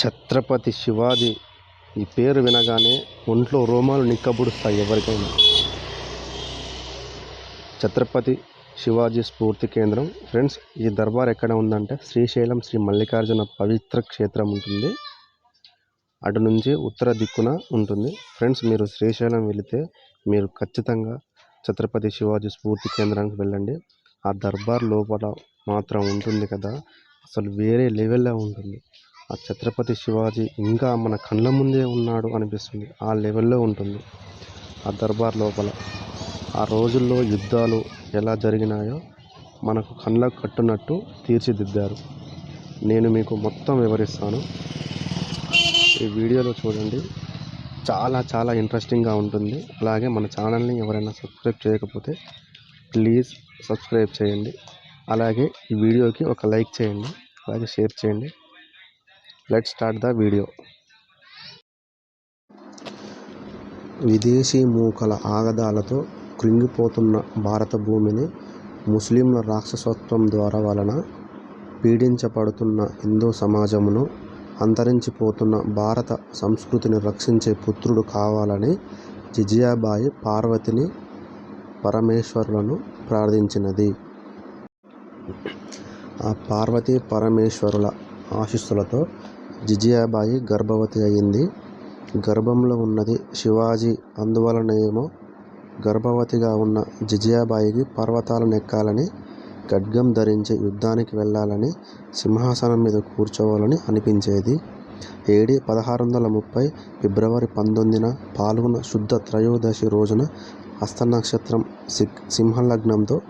ఛత్రపతి శివాజీ ఈ పేరు వినగానే ఒంట్లో రోమాలు నిక్కబుడుస్తాయి ఎవరికైనా. ఛత్రపతి శివాజీ స్ఫూర్తి కేంద్రం. ఫ్రెండ్స్ ఈ దర్బార్ ఎక్కడ ఉందంటే శ్రీశైలం శ్రీ మల్లికార్జున పవిత్ర క్షేత్రం ఉంటుంది. అటు నుంచి ఉత్తర దిక్కున ఉంటుంది. ఫ్రెండ్స్ మీరు శ్రీశైలం వెళితే మీరు ఖచ్చితంగా ఛత్రపతి శివాజీ స్ఫూర్తి కేంద్రానికి వెళ్ళండి. ఆ దర్బార్ లోపల మాత్రం ఉంటుంది కదా. అసలు వేరే లెవెల్లో ఉంటుంది. ఆ ఛత్రపతి శివాజీ ఇంకా మన కళ్ళ ముందే ఉన్నాడు అనిపిస్తుంది. ఆ లెవెల్లో ఉంటుంది. ఆ దర్బార్ లోపల ఆ రోజుల్లో యుద్ధాలు ఎలా జరిగినాయో మనకు కళ్ళకు కట్టునట్టు తీర్చిదిద్దారు. నేను మీకు మొత్తం వివరిస్తాను. ఈ వీడియోలో చూడండి. చాలా చాలా ఇంట్రెస్టింగ్గా ఉంటుంది. అలాగే మన ఛానల్ని ఎవరైనా సబ్స్క్రైబ్ చేయకపోతే ప్లీజ్ సబ్స్క్రైబ్ చేయండి. అలాగే ఈ వీడియోకి ఒక లైక్ చేయండి. అలాగే షేర్ చేయండి. Let start the video. విదేశీ మూకల ఆగడాలతో కృంగిపోతున్న భారత భూమిని ముస్లింల రాక్షసత్వం ద్వారా వలన పీడించబడుతున్న హిందూ సమాజమును అంతరించిపోతున్న భారత సంస్కృతిని రక్షించే పుత్రుడు కావాలని జిజియాబాయి పార్వతిని పరమేశ్వరులను ప్రార్థించినది. ఆ పార్వతీ పరమేశ్వరుల ఆశీస్సులతో జిజియాబాయి గర్భవతి అయింది. గర్భంలో ఉన్నది శివాజీ. అందువలనేమో గర్భవతిగా ఉన్న జిజియాబాయికి పర్వతాలను ఎక్కాలని ఖడ్గం ధరించి యుద్ధానికి వెళ్ళాలని సింహాసనం మీద కూర్చోవాలని అనిపించేది. ఏడి పదహారు వందల ముప్పై ఫిబ్రవరి పంతొమ్మిదిన పాల్గొన శుద్ధ త్రయోదశి రోజున హస్త నక్షత్రం సిక్ సింహలగ్నంతో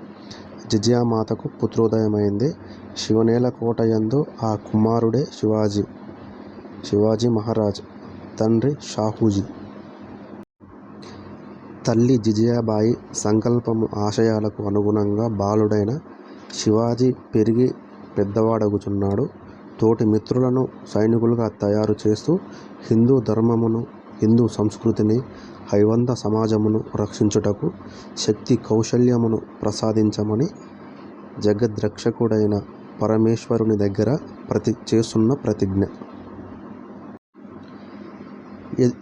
జిజియామాతకు పుత్రోదయమైంది. శివనేల కోట యందు ఆ కుమారుడే శివాజీ. శివాజీ మహారాజ్ తండ్రి షాహూజీ. తల్లి జిజియాబాయి సంకల్పము ఆశయాలకు అనుగుణంగా బాలుడైన శివాజీ పెరిగి పెద్దవాడగుచున్నాడు. తోటి మిత్రులను సైనికులుగా తయారు చేస్తూ హిందూ ధర్మమును హిందూ సంస్కృతిని హైవంద సమాజమును రక్షించుటకు శక్తి కౌశల్యమును ప్రసాదించమని జగద్రక్షకుడైన పరమేశ్వరుని దగ్గర ప్రతి చేస్తున్న ప్రతిజ్ఞ.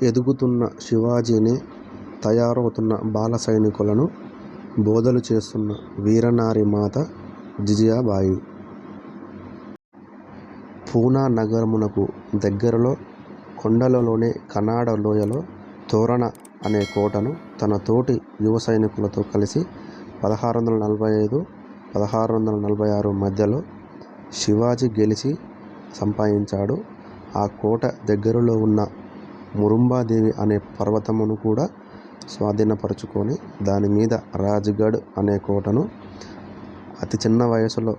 ఎదుగుతున్న శివాజీని తయారవుతున్న బాల సైనికులను బోధలు చేస్తున్న వీరనారి మాత జిజియాబాయి. పూనా నగరమునకు దగ్గరలో కొండలలోనే కనాడ లోయలో తోరణ అనే కోటను తన తోటి యువ సైనికులతో కలిసి పదహారు వందల నలభై ఐదు పదహారు వందల నలభై ఆరు మధ్యలో శివాజీ గెలిచి సంపాదించాడు. ఆ కోట దగ్గరలో ఉన్న మురుంబాదేవి అనే పర్వతమును కూడా స్వాధీనపరుచుకొని దాని మీద రాజ్గఢ్ అనే కోటను అతి చిన్న వయసులో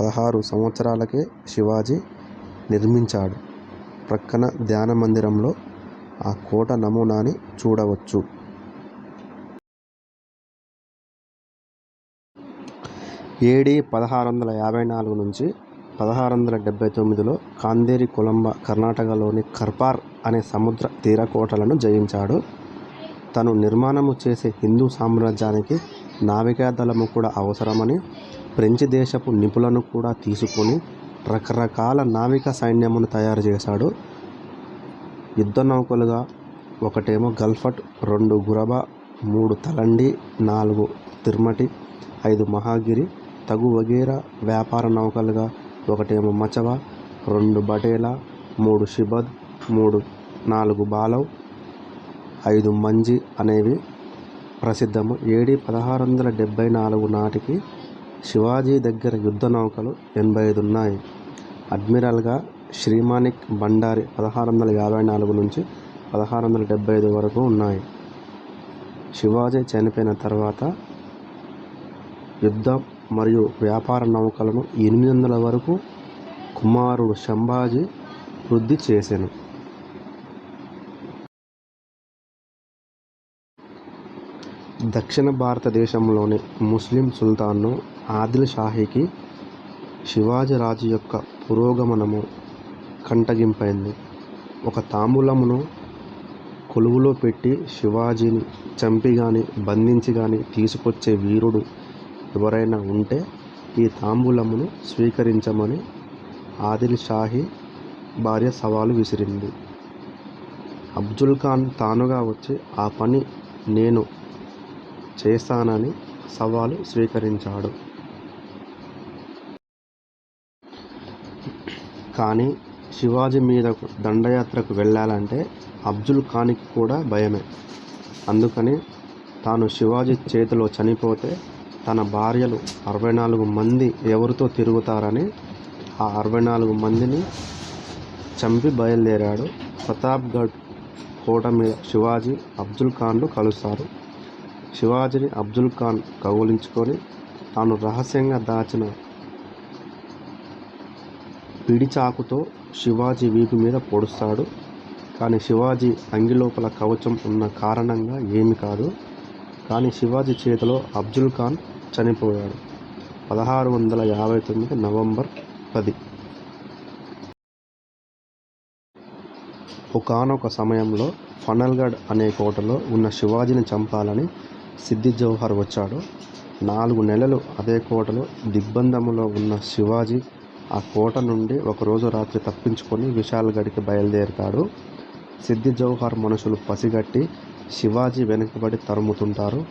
పదహారు సంవత్సరాలకే శివాజీ నిర్మించాడు. ప్రక్కన ధ్యాన మందిరంలో ఆ కోట నమూనాని చూడవచ్చు. ఏడి పదహారు వందల యాభై నాలుగు నుంచి పదహారు వందల డెబ్బై తొమ్మిదిలో కాందేరి కొలంబ కర్ణాటకలోని కర్పార్ అనే సముద్ర తీర కోటలను జయించాడు. తను నిర్మాణము చేసే హిందూ సామ్రాజ్యానికి నావికాదళము కూడా అవసరమని ఫ్రెంచ్ దేశపు నిపుణులను కూడా తీసుకొని రకరకాల నావిక సైన్యమును తయారు చేశాడు. యుద్ధ నౌకలుగా ఒకటేమో గల్ఫట్ రెండు గురబ మూడు తలండి నాలుగు తిర్మటి ఐదు మహాగిరి తగు వగేరా వ్యాపార నౌకలుగా ఒకటేమో మచవ రెండు బటేలా మూడు షిబద్ మూడు నాలుగు బాలవ్ ఐదు మంజి అనేవి ప్రసిద్ధము. ఏడి పదహారు వందల డెబ్బై నాలుగు నాటికి శివాజీ దగ్గర యుద్ధ నౌకలు ఎనభై ఐదు ఉన్నాయి. అడ్మిరల్గా శ్రీమానిక్ బండారి పదహారు వందల యాభై నాలుగు నుంచి పదహారు వందల డెబ్బై ఐదు వరకు ఉన్నాయి. శివాజీ చనిపోయిన తర్వాత యుద్ధం మరియు వ్యాపార నౌకలను ఎనిమిది వందల వరకు కుమారుడు శంభాజీ వృద్ధి చేసెను. దక్షిణ భారతదేశంలోని ముస్లిం సుల్తాన్ను ఆదిల్ షాహీకి శివాజీ రాజు యొక్క పురోగమనము కంటగింపైంది. ఒక తాంబూలమును కొలువులో పెట్టి శివాజీని చంపి కానీ బంధించి కానీ తీసుకొచ్చే వీరుడు ఎవరైనా ఉంటే ఈ తాంబూలమును స్వీకరించమని ఆదిల్ షాహీ భార్య సవాలు విసిరింది. అబ్జుల్ ఖాన్ తానుగా వచ్చి ఆ పని నేను చేస్తానని సవాలు స్వీకరించాడు. కానీ శివాజీ మీదకు దండయాత్రకు వెళ్ళాలంటే అబ్జుల్ ఖాన్కి కూడా భయమే. అందుకని తాను శివాజీ చేతిలో చనిపోతే తన భార్యలు అరవై నాలుగు మంది ఎవరితో తిరుగుతారని ఆ అరవై నాలుగు మందిని చంపి బయలుదేరాడు. ప్రతాప్గఢ్ కోట మీద శివాజీ, అబ్దుల్ ఖాన్లు కలుస్తారు. శివాజీని అబ్దుల్ ఖాన్ కౌలించుకొని తాను రహస్యంగా దాచిన పిడిచాకుతో శివాజీ వీపు మీద పొడుస్తాడు. కానీ శివాజీ అంగిలోపల కవచం ఉన్న కారణంగా ఏమి కాదు. కానీ శివాజీ చేతిలో అబ్దుల్ ఖాన్ చనిపోయాడు. పదహారు వందల యాభై తొమ్మిది నవంబర్ పది. ఒకానొక సమయంలో ఫనల్గఢ్ అనే కోటలో ఉన్న శివాజీని చంపాలని సిద్ది జౌహర్ వచ్చాడు. నాలుగు నెలలు అదే కోటలో దిగ్బంధములో ఉన్న శివాజీ ఆ కోట నుండి ఒకరోజు రాత్రి తప్పించుకొని విశాల్ బయలుదేరుతాడు సిద్ధి సిద్ది జౌహర్ మనుషులు పసిగట్టి శివాజీ వెనుకబడి తరుముతుంటారు.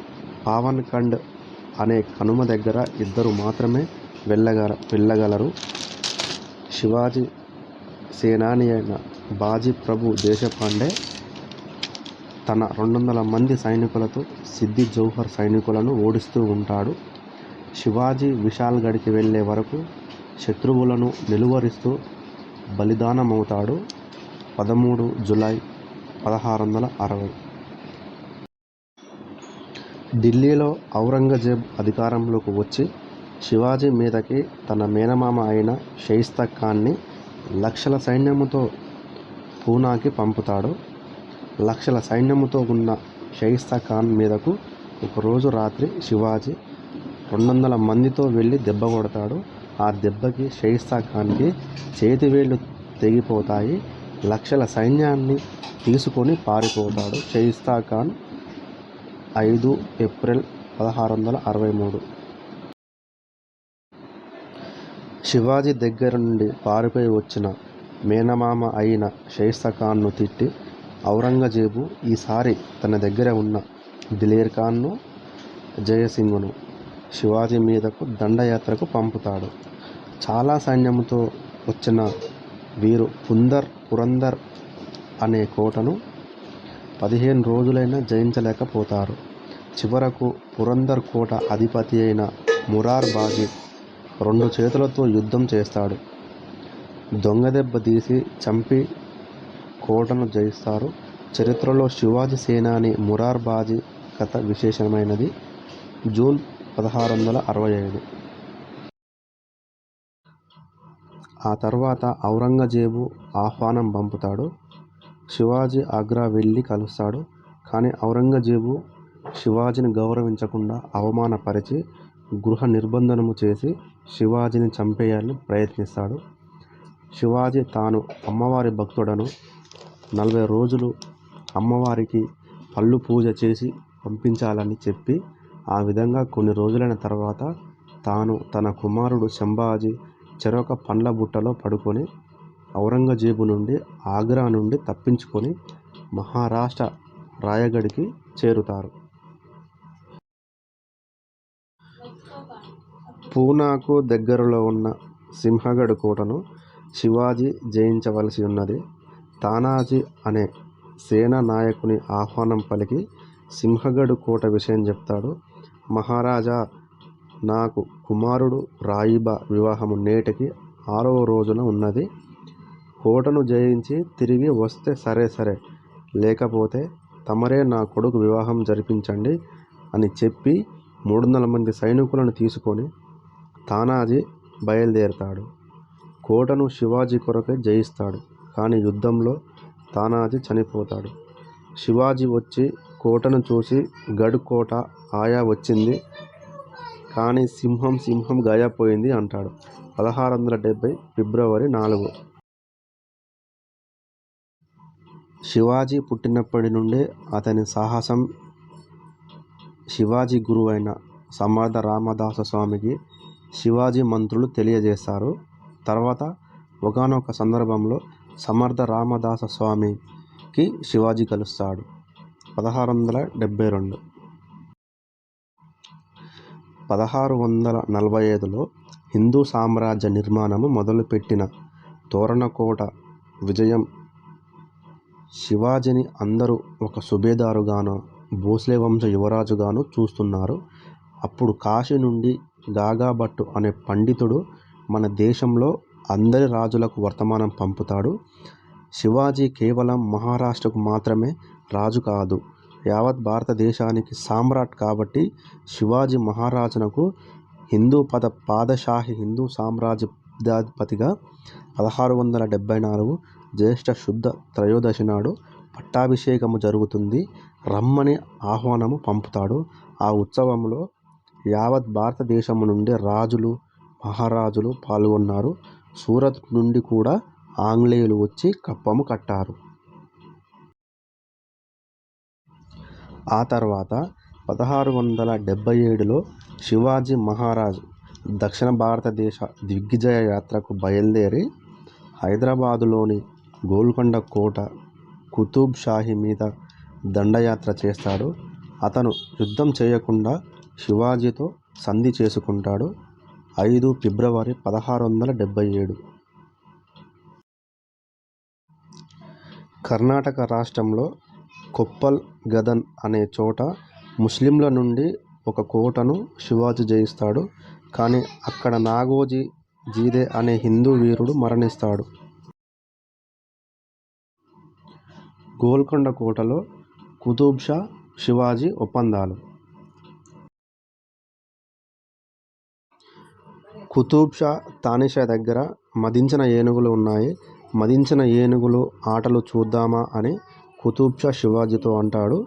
పావన్ ఖండ్ అనే కనుమ దగ్గర ఇద్దరు మాత్రమే వెళ్ళగల వెళ్ళగలరు. శివాజీ సేనాని అయిన బాజీ ప్రభు దేశపాండే తన రెండు వందల మంది సైనికులతో సిద్ది జౌహర్ సైనికులను ఓడిస్తూ ఉంటాడు. శివాజీ విశాల్ గడికి వెళ్ళే వరకు శత్రువులను నిలువరిస్తూ బలిదానమవుతాడు. పదమూడు జూలై పదహారు వందల అరవై. ఢిల్లీలో ఔరంగజేబ్ అధికారంలోకి వచ్చి శివాజీ మీదకి తన మేనమామ అయిన షయిస్తా ఖాన్ని లక్షల సైన్యముతో పూనాకి పంపుతాడు. లక్షల సైన్యముతో ఉన్న షయిస్తా ఖాన్ మీదకు ఒకరోజు రాత్రి శివాజీ రెండు వందల మందితో వెళ్ళి దెబ్బ కొడతాడు. ఆ దెబ్బకి షయిస్తా ఖాన్కి చేతివేళ్ళు తెగిపోతాయి. లక్షల సైన్యాన్ని తీసుకొని పారిపోతాడు. షయిస్తా ఖాన్ ఐదు ఏప్రిల్ పదహారు వందల అరవై మూడు. శివాజీ దగ్గర నుండి పారిపోయి వచ్చిన మేనమామ అయిన షాయిస్తాఖాన్ను తిట్టి ఔరంగజేబు ఈసారి తన దగ్గర ఉన్న దిలేర్ ఖాన్ను, జయసింగ్ను శివాజీ మీదకు దండయాత్రకు పంపుతాడు. చాలా సైన్యంతో వచ్చిన వీరు పుందర్ పురందర్ అనే కోటను పదిహేను రోజులైనా జయించలేకపోతారు. చివరకు పురందర్ కోట అధిపతి అయిన మురార్ బాజీ రెండు చేతులతో యుద్ధం చేస్తాడు. దొంగదెబ్బ తీసి చంపి కోటను జయిస్తారు. చరిత్రలో శివాజీ సేనాని మురార్ బాజీ కథ విశేషమైనది. జూన్ పదహారు వందల అరవై ఐదు. ఆ తర్వాత ఔరంగజేబు ఆహ్వానం పంపుతాడు. శివాజీ ఆగ్రా వెళ్ళి కలుస్తాడు. కానీ ఔరంగజేబు శివాజీని గౌరవించకుండా అవమానపరిచి, గృహ నిర్బంధనము చేసి శివాజీని చంపేయాలని ప్రయత్నిస్తాడు. శివాజీ తాను అమ్మవారి భక్తుడను, నలభై రోజులు అమ్మవారికి పళ్ళు పూజ చేసి పంపించాలని చెప్పి ఆ విధంగా కొన్ని రోజులైన తర్వాత తాను తన కుమారుడు సంభాజీ చెరొక పండ్ల బుట్టలో పడుకొని ఔరంగజేబు నుండి ఆగ్రా నుండి తప్పించుకొని మహారాష్ట్ర రాయగడికి చేరుతారు. పూనాకు దగ్గరలో ఉన్న సింహగఢ్ కోటను శివాజీ జయించవలసి ఉన్నది. తానాజీ అనే సేనా నాయకుని ఆహ్వానం పలికి సింహగఢ్ కోట విషయం చెప్తాడు. మహారాజా! నాకు కుమారుడు రాయిబా వివాహము నేటికి ఆరవ రోజున ఉన్నది. కోటను జయించి తిరిగి వస్తే సరే సరే లేకపోతే తమరే నా కొడుకు వివాహం జరిపించండి అని చెప్పి మూడు వందల మంది సైనికులను తీసుకొని తానాజీ బయలుదేరతాడు. కోటను శివాజీ కొరకే జయిస్తాడు. కానీ యుద్ధంలో తానాజీ చనిపోతాడు. శివాజీ వచ్చి కోటను చూసి గడు కోట ఆయా వచ్చింది. కానీ సింహం సింహం గాయపోయింది అంటాడు. పదహారు వందల డెబ్బై ఫిబ్రవరి నాలుగు. శివాజీ పుట్టినప్పటి నుండే అతని సాహసం శివాజీ గురువైన సమర్థ రామదాస స్వామికి శివాజీ మంత్రులు తెలియజేశారు తర్వాత ఒకానొక సందర్భంలో సమర్థ రామదాస స్వామికి శివాజీ కలుస్తాడు. పదహారు వందల డెబ్బై రెండు పదహారు వందల నలభై ఐదులో హిందూ సామ్రాజ్య నిర్మాణము మొదలుపెట్టిన తోరణకోట విజయం శివాజీని అందరూ ఒక సుబేదారుగానో, భోస్లే వంశ యువరాజుగాను చూస్తున్నారు. అప్పుడు కాశీ నుండి గాగాభట్టు అనే పండితుడు మన దేశంలో అందరి రాజులకు వర్తమానం పంపుతాడు. శివాజీ కేవలం మహారాష్ట్రకు మాత్రమే రాజు కాదు, యావత్ భారతదేశానికి సామ్రాట్ కాబట్టి శివాజీ మహారాజునకు హిందూ పాదషాహి హిందూ సామ్రాజ్యాధిపతిగా పదహారు వందల డెబ్బై నాలుగు జ్యేష్ఠ శుద్ధ త్రయోదశి నాడు పట్టాభిషేకము జరుగుతుంది. రమ్మని ఆహ్వానము పంపుతాడు. ఆ ఉత్సవంలో యావత్ భారతదేశము నుండి రాజులు, మహారాజులు పాల్గొన్నారు. సూరత్ నుండి కూడా ఆంగ్లేయులు వచ్చి కప్పము కట్టారు. ఆ తర్వాత పదహారు వందల డెబ్బై ఏడులో శివాజీ మహారాజ్ దక్షిణ భారతదేశ దిగ్విజయ యాత్రకు బయలుదేరి హైదరాబాదులోని గోల్కొండ కోట, కుతుబ్ షాహీ మీద దండయాత్ర చేస్తాడు. అతను యుద్ధం చేయకుండా శివాజీతో సంధి చేసుకుంటాడు. ఐదు ఫిబ్రవరి పదహారు వందల డెబ్బై ఏడు కర్ణాటక రాష్ట్రంలో కొప్పల్ గదన్ అనే చోట ముస్లింల నుండి ఒక కోటను శివాజీ జయిస్తాడు. కానీ అక్కడ నాగోజీ జీదే అనే హిందూ వీరుడు మరణిస్తాడు. గోల్కొండ కోటలో కుతుబ్ షా, శివాజీ ఒప్పందాలు కుతుబ్ షా తానిషా దగ్గర మదించిన ఏనుగులు ఉన్నాయి. మదించిన ఏనుగులు ఆటలు చూద్దామా అని కుతుబ్ షా శివాజీతో అంటాడు.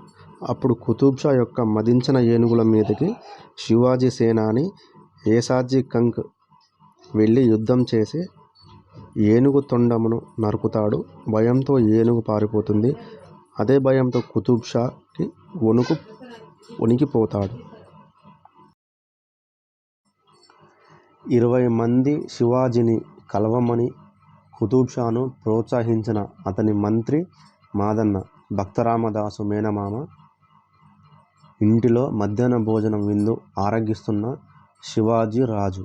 అప్పుడు కుతుబ్ షా యొక్క మదించిన ఏనుగుల మీదికి శివాజీ సేనాని ఏసాజీ కంక్ వెళ్ళి యుద్ధం చేసి ఏనుగు తొండమును నరుకుతాడు. భయంతో ఏనుగు పారిపోతుంది. అదే భయంతో కుతుబ్ షాకి వణుకు వణికిపోతాడు. ఇరవై మంది శివాజీని కలవమని కుతుబ్ షాను ప్రోత్సహించిన అతని మంత్రి మాదన్న, భక్తరామదాసు మేనమామ ఇంటిలో మధ్యాహ్న భోజనం విందు ఆరగిస్తున్న శివాజీ రాజు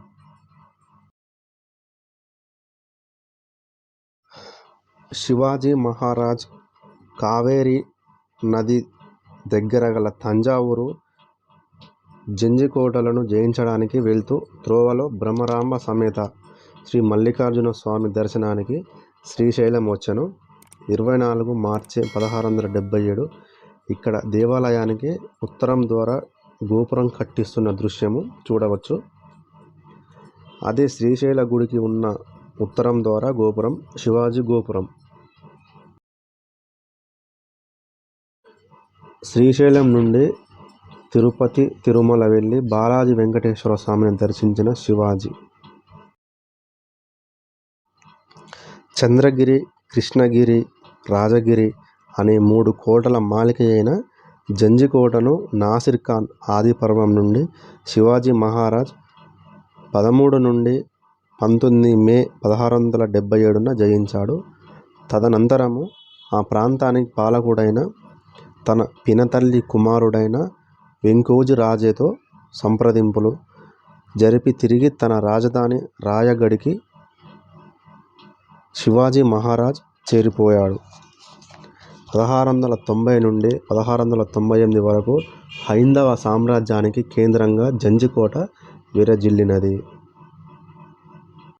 శివాజీ మహారాజ్ కావేరీ నది దగ్గర గల తంజావూరు, జంజికోటలను జయించడానికి వెళ్తూ త్రోవలో భ్రమరాంబ సమేత శ్రీ మల్లికార్జున స్వామి దర్శనానికి శ్రీశైలం వచ్చెను. ఇరవై నాలుగు మార్చి పదహారు వందల డెబ్బై ఏడు ఇక్కడ దేవాలయానికి ఉత్తరం ద్వారా గోపురం కట్టిస్తున్న దృశ్యము చూడవచ్చు. అదే శ్రీశైల గుడికి ఉన్న ఉత్తరం ద్వారా గోపురం శివాజీ గోపురం. శ్రీశైలం నుండి తిరుపతి, తిరుమల వెళ్ళి బాలాజీ వెంకటేశ్వర స్వామిని దర్శించిన శివాజీ. చంద్రగిరి, కృష్ణగిరి, రాజగిరి అనే మూడు కోటల మాలికయైన జంజికోటను నాసిర్ ఖాన్ ఆదిపర్వం నుండి శివాజీ మహారాజ్ పదమూడు నుండి పంతొమ్మిది మే పదహారు వందల డెబ్బై ఏడున జయించాడు. తదనంతరము ఆ ప్రాంతానికి పాలకుడైన తన పినతల్లి కుమారుడైన వెంకోజి రాజేతో సంప్రదింపులు జరిపి తిరిగి తన రాజధాని రాయగఢ్కి శివాజీ మహారాజ్ చేరిపోయాడు. పదహారు వందల తొంభై నుండి పదహారు వందల తొంభై ఎనిమిది వరకు హైందవ సామ్రాజ్యానికి కేంద్రంగా జంజికోట విరజిల్లినది.